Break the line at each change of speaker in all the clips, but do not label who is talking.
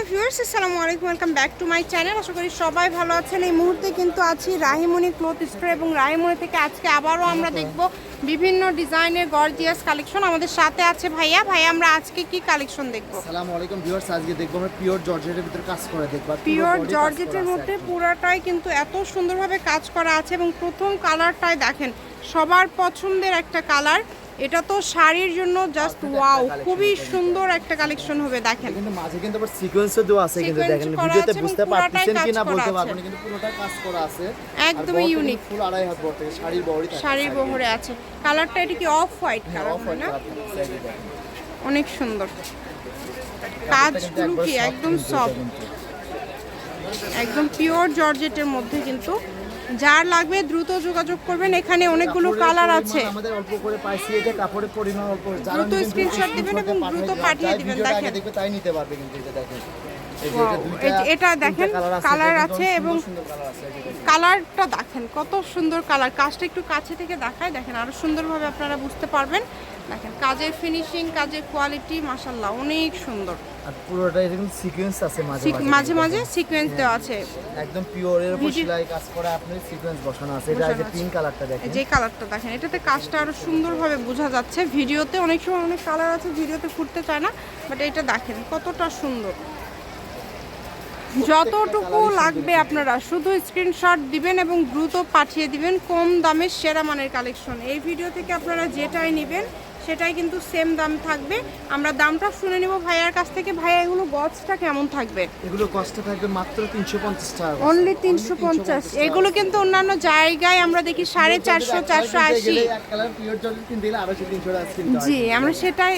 Hello viewers আসসালামু আলাইকুম welcome back to my channel. আশা করি সবাই ভালো আছেন। এই মুহূর্তে কিন্তু আছি রাহিমণি ক্লথ স্টোর এবং রাহিমণি থেকে আজকে আবারও আমরা দেখব বিভিন্ন ডিজাইনের গর্জিয়াস কালেকশন। আমাদের সাথে আছে ভাইয়া। ভাইয়া আমরা আজকে কি কালেকশন দেখব?
আসসালামু আলাইকুম ভিউয়ার্স আজকে দেখব আমরা পিওর জর্জেটের ভিতরে কাজ করে দেখব
পিওর জর্জেটের মধ্যে পুরাটাই কিন্তু এত সুন্দরভাবে কাজ করা আছে এবং প্রথম কালারটাই দেখেন সবার পছন্দের একটা কালার। এটা তো শাড়ির জন্য জাস্ট ওয়াও খুবই সুন্দর একটা কালেকশন হবে দেখেন।
কিন্তু মাঝে কিন্তু আবার সিকোয়েন্সও দেওয়া আছে কিন্তু দেখেন ভিডিওতে বুঝতে পারতেছেন
কাজ
কিনা বলতে। পারবেন না, কিন্তু পুরোটাই কাজ করা আছে।
একদমই unique।
ফুল আড়াই হাত বড় থেকে শাড়ির থাকে
শাড়ির বহরে আছে। কালারটা এটা কি অফ হোয়াইট কালার
অফ
না? অনেক সুন্দর। কাজগুলো কি একদম সফট একদম পিওর জর্জেটের মধ্যে কিন্তু যার লাগবে দ্রুত যোগাযোগ করবেন এখানে অনেকগুলো কালার আছে
আমাদের অল্প করে পাইছি এটা কাপড়ের পরিমাণ অল্প
দ্রুত screenshot দিবেন এবং দ্রুত। পাঠিয়ে দিবেন, দেখেন।
দেখবে তাই নিতে পারবে কিন্তু এটা দেখেন এটা
দেখেন,
colour আছে,
এবং। কালারটা দেখেন কত সুন্দর কালার কাজটা একটু কাছে থেকে দেখায় দেখেন আরও সুন্দরভাবে আপনারা বুঝতে পারবেন দেখেন কাজের ফিনিশিং কাজের কোয়ালিটি মাশাল্লাহ অনেক সুন্দর
আর পুরোটা এরকম সিকোয়েন্স আছে মাঝে
মাঝে মাঝে সিকোয়েন্স দেওয়া আছে।
একদম পিওর এর উপর সেলাই কাজ করা আপনি সিকোয়েন্স বসানো আছে। এটা যে পিঙ্ক কালারটা দেখেন।
যে কালারটা দেখেন এটাতে কাজটা আরও সুন্দরভাবে বোঝা যাচ্ছে। ভিডিওতে অনেক সময় অনেক কালার আছে ভিডিওতে ফুটতে চায় না বাট এটা দেখেন কতটা সুন্দর। যতটুকু লাগবে আপনারা শুধু স্ক্রিনশট দিবেন এবং দ্রুত পাঠিয়ে দিবেন। কম দামের সেরা মানের কালেকশন এই ভিডিও থেকে আপনারা যেটাই নেবেন সেটাই কিন্তু সেম দাম থাকবে। আমরা দামটা শুনে নেব ভাইয়ার কাছ থেকে। ভাইয়া এগুলো গছটা কেমন থাকবে?
এগুলো কষ্ট থাকবে মাত্র তিনশো পঞ্চাশ টাকা
অনলি তিনশো পঞ্চাশ। এগুলো কিন্তু অন্যান্য জায়গায় আমরা দেখি সাড়ে চারশো চারশো আশি। জি আমরা সেটাই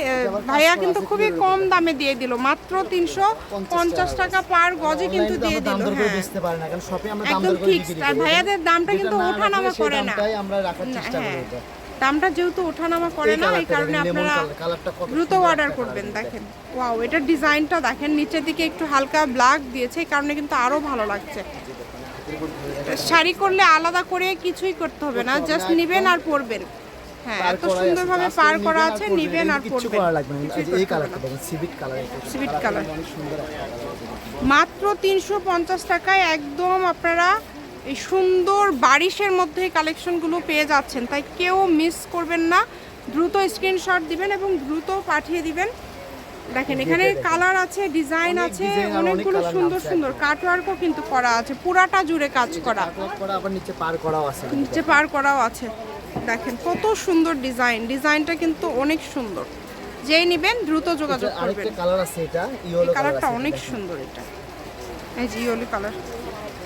ভাইয়া কিন্তু খুবই কম দামে দিয়ে দিল। মাত্র তিনশো পঞ্চাশ টাকা। পার গজে কিন্তু দিয়ে দিল হ্যাঁ।
বেচতে পারি না কারণ শপে আমরা দাম
একদম
বিক্রি
আর। ভাইয়াদের দামটা কিন্তু ওঠানামা করে না।
আমরা রাখার চেষ্টা করি
হ্যাঁ। দামটা যেহেতু ওঠানামা করে না এই কারণে আপনারা দ্রুত অর্ডার করবেন দেখেন। ওয়াও এটার ডিজাইনটা দেখেন নিচের দিকে একটু হালকা ব্ল্যাক দিয়েছে এই কারণে কিন্তু আরও ভালো লাগছে। শাড়ি করলে আলাদা করে কিছুই করতে হবে না জাস্ট নিবেন আর পরবেন। হ্যাঁ এত সুন্দরভাবে পার করা আছে নিবেন আর পরবেন।
এই কালারটা দেখেন সিভিট কালার।
মাত্র তিনশো পঞ্চাশ টাকায় একদম আপনারা এই সুন্দর বারিশের মধ্যে এই কালেকশনগুলো পেয়ে যাচ্ছেন। তাই কেউ মিস করবেন না। দ্রুত স্ক্রিনশট দিবেন এবং দ্রুত পাঠিয়ে দিবেন। দেখেন এখানে কালার আছে ডিজাইন আছে অনেকগুলো সুন্দর সুন্দর। কাটওয়ার্কও কিন্তু করা আছে পুরাটা জুড়ে কাজ করা।
আবার নিচে পার করাও আছে।
নিচে পার করাও আছে। দেখেন কত সুন্দর ডিজাইন ডিজাইনটা কিন্তু অনেক সুন্দর। যেই নেবেন দ্রুত যোগাযোগ করবেন।
কালার আছে এটা
কালারটা অনেক সুন্দর এটা। এই যে ইয়েলো কালার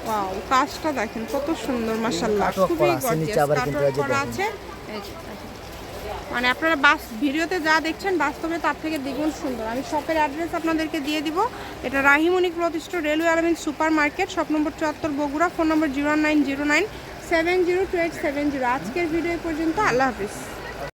ওয়াও কাজটা দেখেন কত সুন্দর মাশাআল্লাহ। খুবই গর্জিয়াস করা আছে। মানে আপনারা বাস ভিডিওতে যা দেখছেন বাস্তবে তার থেকে দ্বিগুণ সুন্দর। আমি শপের অ্যাড্রেস আপনাদেরকে দিয়ে দিব। এটা Rahimoni store railway Almin super market shop number চুয়াত্তর Bogura phone number zero nine zero nine seven zero two eight seven zero. আজকের ভিডিও পর্যন্ত আল্লাহ হাফিজ।